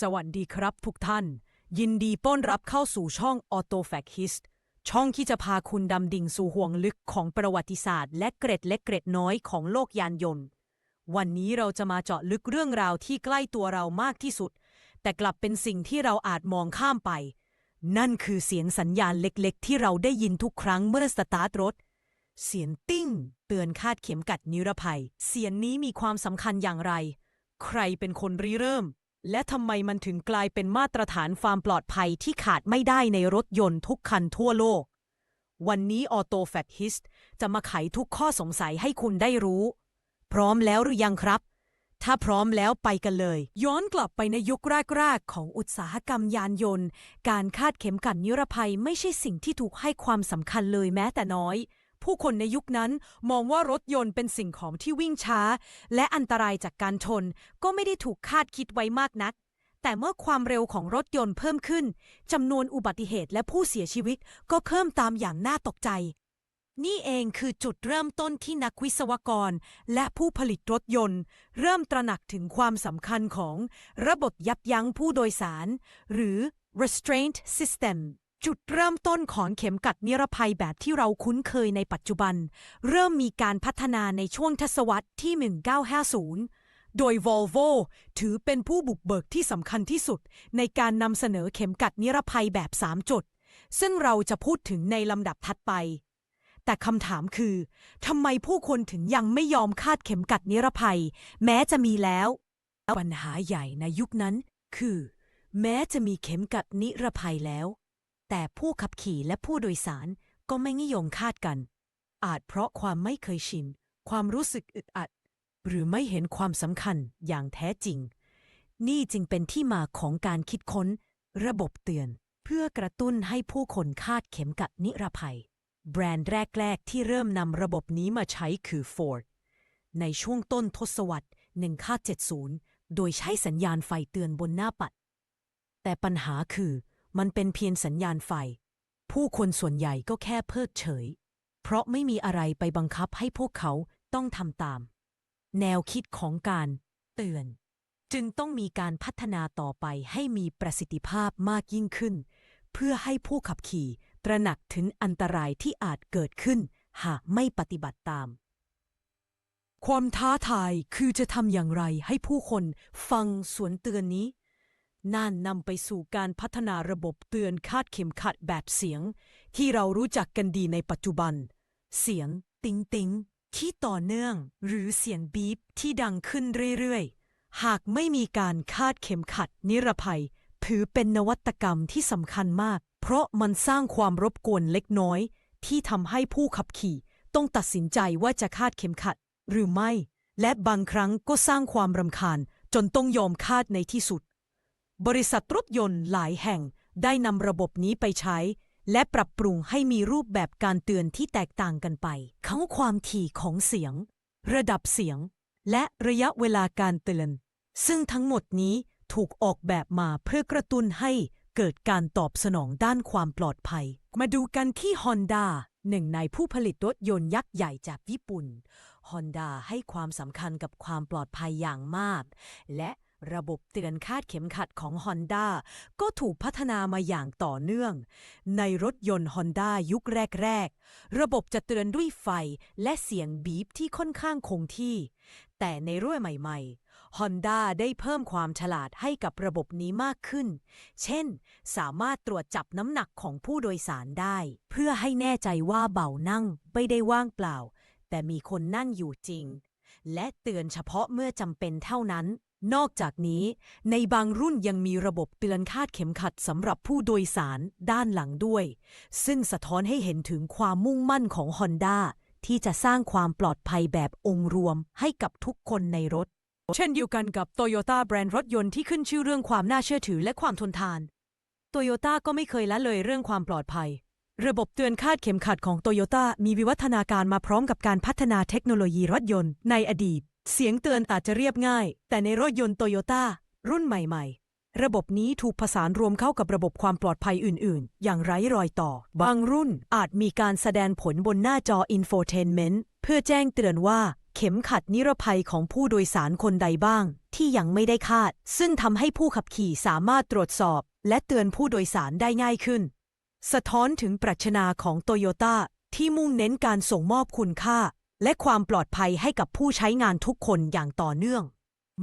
สวัสดีครับทุกท่าน ยินดีต้อนรับเข้าสู่ช่อง Auto Fact Hist ช่องที่จะพาคุณดำดิ่งสู่ห่วงลึกของประวัติศาสตร์ และเกร็ดเล็กเกร็ดน้อยของโลกยานยนต์ วันนี้เราจะมาเจาะลึกเรื่องราวที่ใกล้ตัวเรามากที่สุด แต่กลับเป็นสิ่งที่เราอาจมองข้ามไป นั่นคือเสียงสัญญาณเล็กๆ ที่เราได้ยินทุกครั้งเมื่อสตาร์ทรถ เสียงติ้ง เตือนคาดเข็มกัดนิรภัย เสียงนี้มีความสำคัญอย่างไร ใครเป็นคนริเริ่ม และทำไมมันถึงกลายเป็นมาตรฐานความปลอดภัยที่ขาดไม่ได้ในรถยนต์ทุกคันทั่วโลก วันนี้ Auto Fact Hist จะมาไขทุกข้อสงสัยให้คุณได้รู้ พร้อมแล้วหรือยังครับ ถ้าพร้อมแล้วไปกันเลย ย้อนกลับไปในยุคแรกๆ ของอุตสาหกรรมยานยนต์ การคาดเข็มกัดนิรภัยไม่ใช่สิ่งที่ถูกให้ความสำคัญเลยแม้แต่น้อย ผู้คนในยุคนั้นมองว่ารถยนต์เป็นสิ่งของที่วิ่งช้า และอันตรายจากการชนก็ไม่ได้ถูกคาดคิดไว้มากนัก แต่เมื่อความเร็วของรถยนต์เพิ่มขึ้นจำนวนอุบัติเหตุและผู้เสียชีวิตก็เพิ่มตามอย่างน่าตกใจ นี่เองคือจุดเริ่มต้นที่นักวิศวกร และผู้ผลิตรถยนต์ เริ่มตระหนักถึงความสำคัญของระบบยับยั้งผู้โดยสาร หรือ restraint system จุดเริ่มต้นของเข็มกัดนิรภัยแบบที่เราคุ้นเคยในปัจจุบัน เริ่มมีการพัฒนาในช่วงทศวรรษที่ 1950 โดย Volvo ถือเป็นผู้บุกเบิกที่สำคัญที่สุด ในการนำเสนอเข็มกัดนิรภัยแบบ 3 จุด ซึ่งเราจะพูดถึงในลำดับถัดไป แต่คำถามคือทำไมผู้คนถึงยังไม่ยอมคาดเข็มกัดนิรภัย แม้จะมีแล้ว ปัญหาใหญ่ในยุคนั้น คือ แม้จะมีเข็มกัดนิรภัยแล้ว แต่ผู้ขับขี่และผู้โดยสารก็ไม่นิยมคาดกัน อาจเพราะความไม่เคยชิน ความรู้สึกอึดอัด หรือไม่เห็นความสำคัญอย่างแท้จริง นี่จึงเป็นที่มาของการคิดค้น ระบบเตือน เพื่อกระตุ้นให้ผู้คนคาดเข็มกัดนิรภัย แบรนด์แรก ๆ ที่เริ่มนำระบบนี้มาใช้คือ Ford ในช่วงต้นทศวรรษ 1970 โดยใช้สัญญาณไฟเตือนบนหน้าปัด แต่ปัญหาคือ มันเป็นเพียงสัญญาณไฟ ผู้คนส่วนใหญ่ก็แค่เพิกเฉย เพราะไม่มีอะไรไปบังคับให้พวกเขาต้องทำตาม แนวคิดของการเตือน จึงต้องมีการพัฒนาต่อไปให้มีประสิทธิภาพมากยิ่งขึ้น เพื่อให้ผู้ขับขี่ตระหนักถึงอันตรายที่อาจเกิดขึ้น หากไม่ปฏิบัติตาม ความท้าทายคือจะทำอย่างไรให้ผู้คนฟังสวนเตือนนี้ นั่นนำไปสู่การพัฒนาระบบเตือนคาดเข็มขัดแบบเสียง ที่เรารู้จักกันดีในปัจจุบัน เสียง ติงติงที่ต่อเนื่อง หรือเสียงบีบที่ดังขึ้นเรื่อยๆ หากไม่มีการคาดเข็มขัดนิรภัย ถือเป็นนวัตกรรมที่สำคัญมาก เพราะมันสร้างความรบกวนเล็กน้อย ที่ทำให้ผู้ขับขี่ต้องตัดสินใจว่าจะคาดเข็มขัด หรือไม่ และบางครั้งก็สร้างความรำคาญจนต้องยอมคาดในที่สุด บริษัทรถยนต์หลายแห่งได้นำระบบนี้ไปใช้ และปรับปรุงให้มีรูปแบบการเตือนที่แตกต่างกันไปทั้งความถี่ของเสียง ระดับเสียง และระยะเวลาการเตือน ซึ่งทั้งหมดนี้ถูกออกแบบมาเพื่อกระตุ้นให้เกิดการตอบสนองด้านความปลอดภัย มาดูกันที่ Honda หนึ่งในผู้ผลิตรถยนต์ยักษ์ใหญ่จากญี่ปุ่น Honda ให้ความสำคัญกับความปลอดภัยอย่างมาก และ ระบบเตือนคาดเข็มขัดของ Honda ก็ถูกพัฒนามาอย่างต่อเนื่อง ในรถยนต์ Honda ยุคแรก ๆ ระบบจะเตือนด้วยไฟและเสียงบีบที่ค่อนข้างคงที่ แต่ในรุ่นใหม่ ๆ Honda ได้เพิ่มความฉลาดให้กับระบบนี้มากขึ้น เช่น สามารถตรวจจับน้ำหนักของผู้โดยสารได้ เพื่อให้แน่ใจว่าเบานั่งไม่ได้ว่างเปล่า แต่มีคนนั่งอยู่จริง และเตือนเฉพาะเมื่อจำเป็นเท่านั้น นอกจากนี้ ในบางรุ่นยังมีระบบเตือนคาดเข็มขัดสำหรับผู้โดยสารด้านหลังด้วย ซึ่งสะท้อนให้เห็นถึงความมุ่งมั่นของ Honda ที่จะสร้างความปลอดภัยแบบองค์รวมให้กับทุกคนในรถ เช่นเดียวกันกับ Toyota แบรนด์รถยนต์ที่ขึ้นชื่อเรื่องความน่าเชื่อถือและความทนทานโตโยต้าก็ไม่เคยละเลยเรื่องความปลอดภัย ระบบเตือนคาดเข็มขัดของโตโยต้ามีวิวัฒนาการมาพร้อมกับการพัฒนาเทคโนโลยีรถยนต์ในอดีต เสียงเตือนอาจจะเรียบง่าย แต่ในรถยนต์โตโยต้ารุ่นใหม่ ๆ ระบบนี้ถูกผสานรวมเข้ากับระบบความปลอดภัยอื่น ๆ อย่างไร้รอยต่อ บางรุ่นอาจมีการแสดงผลบนหน้าจอ Infotainment เพื่อแจ้งเตือนว่าเข็มขัดนิรภัยของผู้โดยสารคนใดบ้าง ที่ยังไม่ได้คาด ซึ่งทำให้ผู้ขับขี่สามารถตรวจสอบ และเตือนผู้โดยสารได้ง่ายขึ้น สะท้อนถึงปรัชญาของโตโยต้าที่มุ่งเน้นการส่งมอบคุณค่า และความปลอดภัยให้กับผู้ใช้งานทุกคนอย่างต่อเนื่อง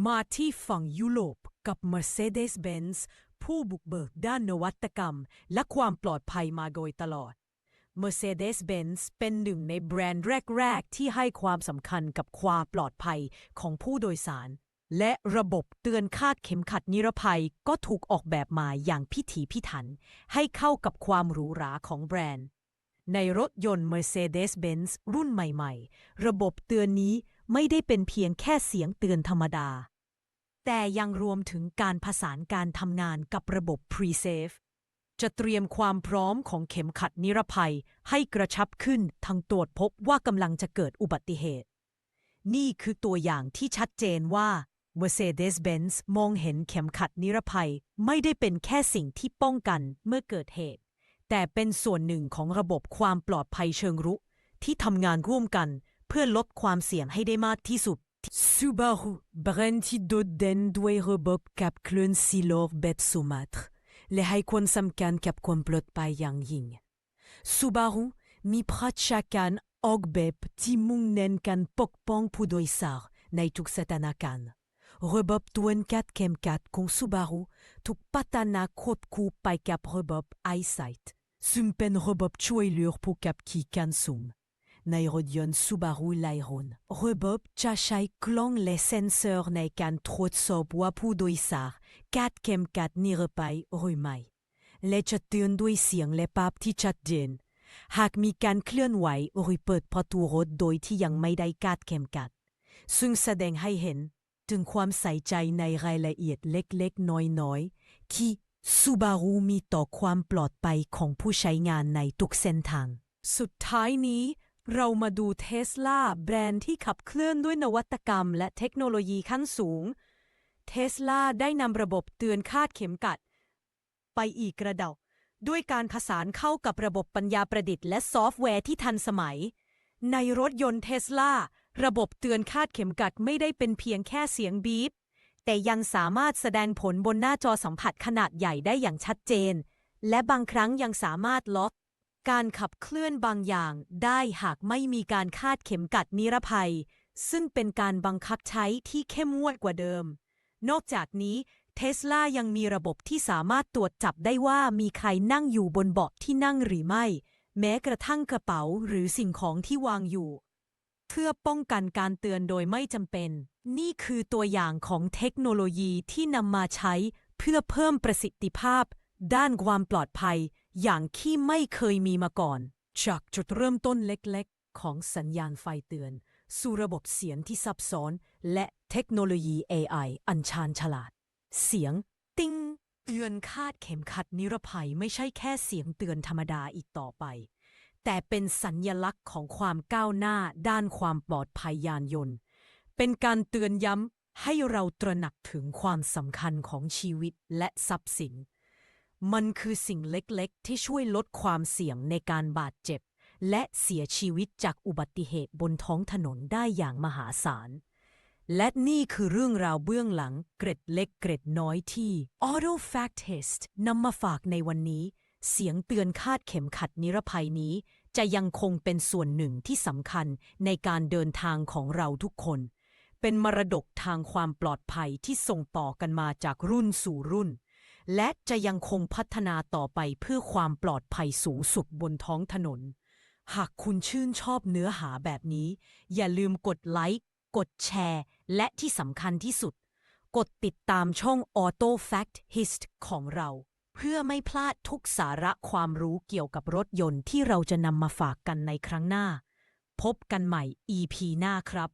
มาที่ฝั่งยุโรปกับ Mercedes-Benz ผู้บุกเบิกด้านนวัตกรรม และความปลอดภัยมาโดยตลอด Mercedes-Benz เป็นหนึ่งในแบรนด์แรก ๆ ที่ให้ความสำคัญกับความปลอดภัยของผู้โดยสาร และระบบเตือนคาดเข็มขัดนิรภัยก็ถูกออกแบบมาอย่างพิถีพิถัน ให้เข้ากับความหรูหราของแบรนด์ ในรถยนต์ Mercedes-Benz รุ่นใหม่ๆ ระบบเตือนนี้ไม่ได้เป็นเพียงแค่เสียงเตือนธรรมดา แต่ยังรวมถึงการผสานการทำงานกับระบบ Pre-Save จะเตรียมความพร้อมของเข็มขัดนิรภัยให้กระชับขึ้นทั้งตรวจพบว่ากำลังจะเกิดอุบัติเหตุ นี่คือตัวอย่างที่ชัดเจนว่า Mercedes-Benz มองเห็นเข็มขัดนิรภัยไม่ได้เป็นแค่สิ่งที่ป้องกันเมื่อเกิดเหตุ แต่เป็นส่วนหนึ่งของระบบความปลอดภัยเชิงรุก ที่ทำงานร่วมกันเพื่อลดความเสี่ยงให้ได้มากที่สุด Subaru แบรนด์ที่โดดเด่นด้วยระบบขับเคลื่อนซีโลแบบสุมาตรและให้ความสำคัญกับความปลอดภัยอย่างยิ่ง Subaru มีปรัชาการออกแบบที่มุ่งเน้นการปกป้องผู้โดยสารในทุกสถานการณ์ระบบตวนกัดเข็มขัดของ Subaru ถูกพัฒนาควบคู่ไปกับระบบ EyeSight ซึ่งเป็นระบบช่วยเหลือผู้ขับขี่การซูมในรถยนต์ Subaru Lyron ระบบจะใช้กล้องและเซ็นเซอร์ในการตรวจสอบว่าผู้โดยสารกัดเข็มขัดนิรภัยหรือไม่และจะเตือนด้วยเสียงและภาพที่ชัดเจน หากมีการเคลื่อนไหวหรือเปิดประตูรถโดยที่ยังไม่ได้กาดเข็มกัด ซึ่งแสดงให้เห็นถึงความใส่ใจในรายละเอียดเล็กๆ น้อยๆ ที่ ซูบารุมีต่อความปลอดภัยของผู้ใช้งานในทุกเส้นทาง สุดท้ายนี้เรามาดูเทสลาแบรนด์ที่ขับเคลื่อนด้วยนวัตกรรม และเทคโนโลยีขั้นสูง เทสลาได้นำระบบเตือนคาดเข็มกัด ไปอีกระดับด้วยการผสานเข้ากับระบบปัญญาประดิษฐ์และซอฟต์แวร์ที่ทันสมัย ในรถยนต์เทสลาระบบเตือนคาดเข็มกัดไม่ได้เป็นเพียงแค่เสียงบีบ แต่ยังสามารถแสดงผลบนหน้าจอสัมผัสขนาดใหญ่ได้อย่างชัดเจน และบางครั้งยังสามารถล็อกการขับเคลื่อนบางอย่างได้หากไม่มีการคาดเข็มกัดนิรภัย ซึ่งเป็นการบังคับใช้ที่เข้มงวดกว่าเดิม นอกจากนี้เทสลายังมีระบบที่สามารถตรวจจับได้ว่ามีใครนั่งอยู่บนเบาะที่นั่งหรือไม่ แม้กระทั่งกระเป๋าหรือสิ่งของที่วางอยู่ เพื่อป้องกันการเตือนโดยไม่จำเป็น นี่คือตัวอย่างของเทคโนโลยีที่นำมาใช้เพื่อเพิ่มประสิทธิภาพ ด้านความปลอดภัย อย่างที่ไม่เคยมีมาก่อน จากจุดเริ่มต้นเล็กๆ ของสัญญาณไฟเตือน สู่ระบบเสียงที่ซับซ้อน และเทคโนโลยี AI อันชาญฉลาด เสียง ติ้งเตือนคาดเข็มขัดนิรภัยไม่ใช่แค่เสียงเตือนธรรมดาอีกต่อไป แต่เป็นสัญญลักษณ์ของความก้าวหน้าด้านความปลอดภัยยานยนต์ เป็นการเตือนย้ำให้เราตระหนักถึงความสำคัญของชีวิตและทรัพย์สิน มันคือสิ่งเล็กๆ ที่ช่วยลดความเสี่ยงในการบาดเจ็บ และเสียชีวิตจากอุบัติเหตุบนท้องถนนได้อย่างมหาศาล และนี่คือเรื่องราวเบื้องหลังเกร็ดเล็กเกร็ดน้อยที่ Auto Fact Test นำมาฝากในวันนี้ เสียงเตือนคาดเข็มขัดนิรภัยนี้ จะยังคงเป็นส่วนหนึ่งที่สำคัญในการเดินทางของเราทุกคน เป็นมรดกทางความปลอดภัยที่ส่งต่อกันมาจากรุ่นสู่รุ่น และจะยังคงพัฒนาต่อไปเพื่อความปลอดภัยสูงสุดบนท้องถนน หากคุณชื่นชอบเนื้อหาแบบนี้ อย่าลืมกดไลค์ กดแชร์ และที่สำคัญที่สุด กดติดตามช่อง Auto Fact Hist ของเรา เพื่อไม่พลาดทุกสาระความรู้เกี่ยวกับรถยนต์ที่เราจะนำมาฝากกันในครั้งหน้า พบกันใหม่ EP หน้าครับ